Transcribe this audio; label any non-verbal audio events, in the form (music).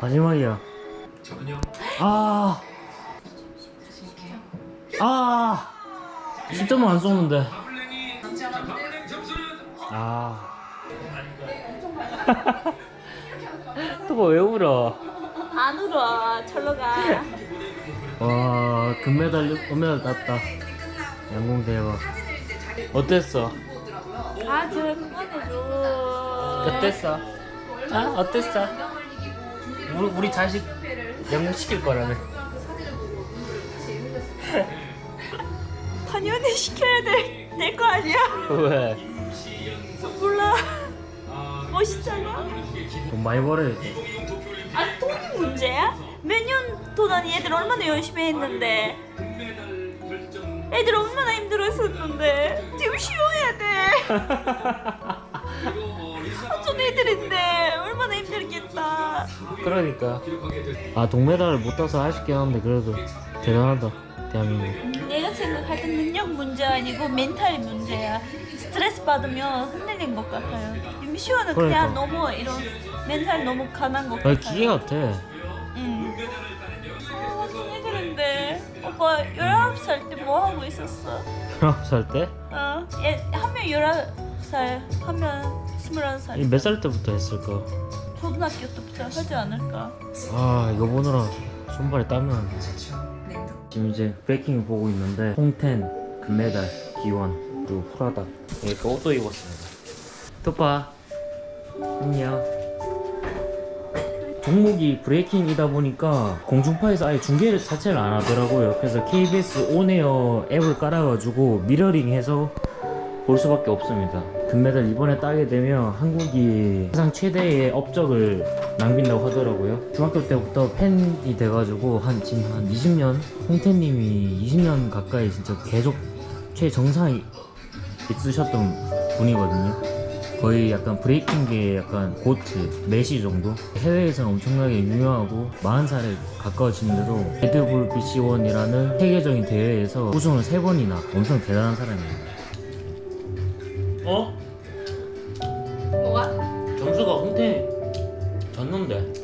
마지막이야. 아. 아. 10점은 안 쏘는데. 아. (laughs) 또왜 울어? 안 울어. 절로 가. 와, 금메달, 금메달 땄다. 양궁 대박. 어땠어? 아, 제발 그만해줘. 어땠어? 아, 어땠어? 우리, 우리 자식 양궁 시킬 거라며. (laughs) 당연히 시켜야 될, 될거 아니야? 왜? 몰라. 멋있잖아. 돈 많이 벌어야지. 아, 돈이 문제야? 몇 년 동안 얘들 얼마나 열심히 했는데. 애들 얼마나 힘들었었는데. 지금 쉬어야 돼. (laughs) 삼촌 애들인데 다. 그러니까. 아, 동메달을 못 따서 아쉽긴 한데, 그래도 대단하다. 대한민국. 내가 생각할 때 능력 문제 아니고 멘탈 문제야. 스트레스 받으면 흔들린 것 같아요. 그냥 그러니까. 너무 이런 멘탈 너무 강한 것 아, 같아요. 기계 같아. 응. 아, 오빠 19살 때 뭐 하고 있었어? 19살 때? 어, 얘한명 19살, 한명 21살. 몇 살 때부터 했을까? 초등학교 때부터 하지 않을까? 아, 이거 보느라 손발에 땀이 나네. 지금 이제 브레이킹 보고 있는데 홍텐, 금메달, 기원, 그리고 프라다 이렇게 옷도 입었습니다. 또빠 안녕. 종목이 브레이킹이다 보니까 공중파에서 아예 중계를 자체를 안 하더라고요. 그래서 KBS 온에어 앱을 깔아가지고 미러링해서 볼 수밖에 없습니다. 금메달 이번에 따게 되면 한국이 세상 최대의 업적을 남긴다고 하더라고요. 중학교 때부터 팬이 돼가지고 한 지금 한 20년 홍태님이 20년 가까이 진짜 계속 최정상에 있으셨던 분이거든요. 거의 약간 브레이킹계의 약간 고트, 메시 정도? 해외에서는 엄청나게 유명하고 40살에 가까워지는데도 레드불 BC1이라는 세계적인 대회에서 우승을 3번이나 엄청 대단한 사람이에요. 어? 뭐가? 점수가 홍태 졌는데